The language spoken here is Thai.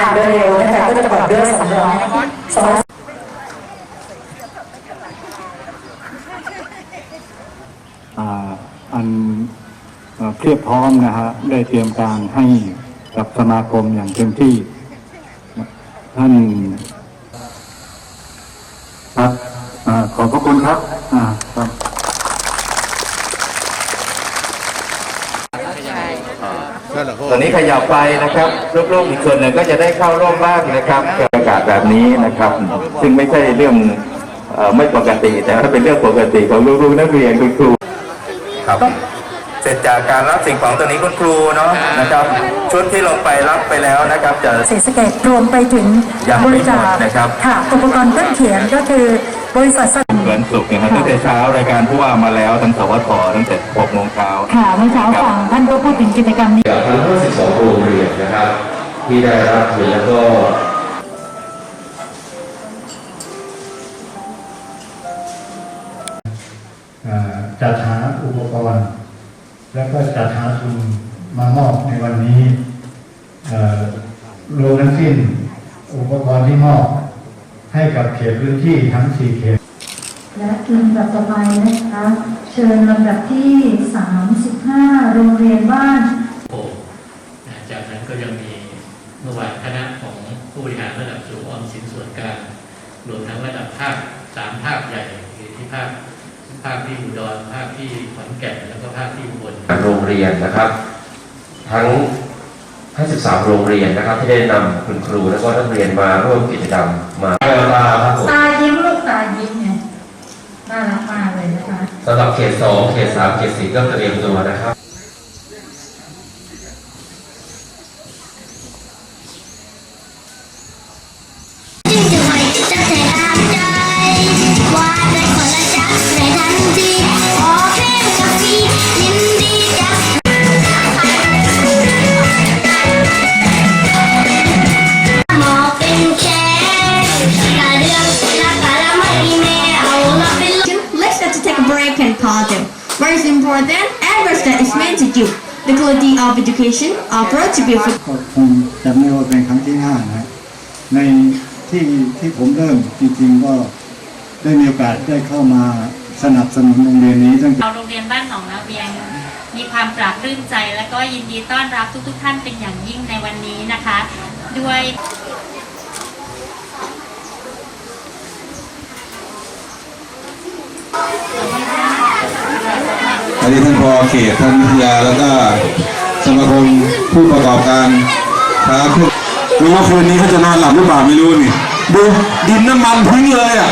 อ่านโดยเร็วนะคะก็จะประกอบด้วยสองร้อยสองร้อยอันเอ่อเพียบพร้อมนะฮะได้เตรียมการให้กับสมาคมอย่างเต็มที่ท่าน ตอนนี้ขยับไปนะครับลูกๆอีกส่วนหนึ่งก็จะได้เข้าร่วมบ้างนะครับอากาศแบบนี้นะครับ ซึ่งไม่ใช่เรื่องเอ่อไม่ปกติ แต่ว่าเป็นเรื่องปกติของลูกๆนักเรียนคุณครูครับเสร็จจากการรับสิ่งของตัวนี้คุณครูเนาะนะครับชุดที่ลงไปรับไปแล้วนะครับจะศรีสะเกดรวมไปถึงยังบไม่ริจาหมคดนะครับค่ะอุปกรณ์เครื่องเขียนก็คือบริษัท สเหมือนสุขนะครับตั้งแต่เช้ารายการผู้ว่ามาแล้วทั้งสวทตั้งแต่6โมงเช้าค่ะเมื่อเช้าฟังท่านก็พูดถึงกิจกรรมนี้จากทั้ง52โรงเรียนนะครับ ที่ได้รับเงินแล้วก็เอ่อจัดหาอุปกรณ์ แล้วก็จัดหาทุนมามอบในวันนี้เอ่อรวมทั้งสิ้นอุปกรณ์ที่มอบให้กับเขตพื้นที่ทั้ง 4 เขต และลำดับต่อไปนะคะ เชิญลำดับที่ 35 โรงเรียนบ้านโอ้นะจากนั้นก็ยังมีเมื่อวานคณะของผู้บริหารระดับสูงออมสินส่วนกลางรวมทั้งระดับภาคสามภาคใหญ่คือที่ภาคภาคที่อุดรภาคที่ขอนแก่นแล้วก็ภาคที่อุบลโรงเรียนนะครับ ทั้ง 53 โรงเรียนนะครับ ที่ได้นำคุณครูและก็นักเรียนมาร่วมกิจกรรมมาแววตาครับผม ตายิ้มลูกตายิ้มเนี่ยน่ารักมากเลยนะคะ สำหรับเขตสองเขตสามเขตสี่ก็เตรียมตัวนะครับ break and pause them. What is important and what that is meant to do. The quality of education are brought to be for ก็คงจะไม่ว่าเป็นครั้งที่ห้านะฮะในที่ที่ผมเริ่มจริงๆก็ได้มีโอกาสได้เข้ามาสนับสนุนโรงเรียนนี้ตั้งแต่ เราโรงเรียนบ้านหนองนาเวียง มีความปราบรื่นใจ และก็ยินดีต้อนรับทุกๆ ท่านเป็นอย่างยิ่งในวันนี้นะคะ ด้วย นี่ท่านพอเขตท่านพิยาแล้วก็สมาคมผู้ประกอบการค้าเครื่องรู้ว่าคืนนี้เขาจะนอนหลับหรือเปล่าไม่รู้นี่ดูดินน้ำมันทิ้งเลยอะ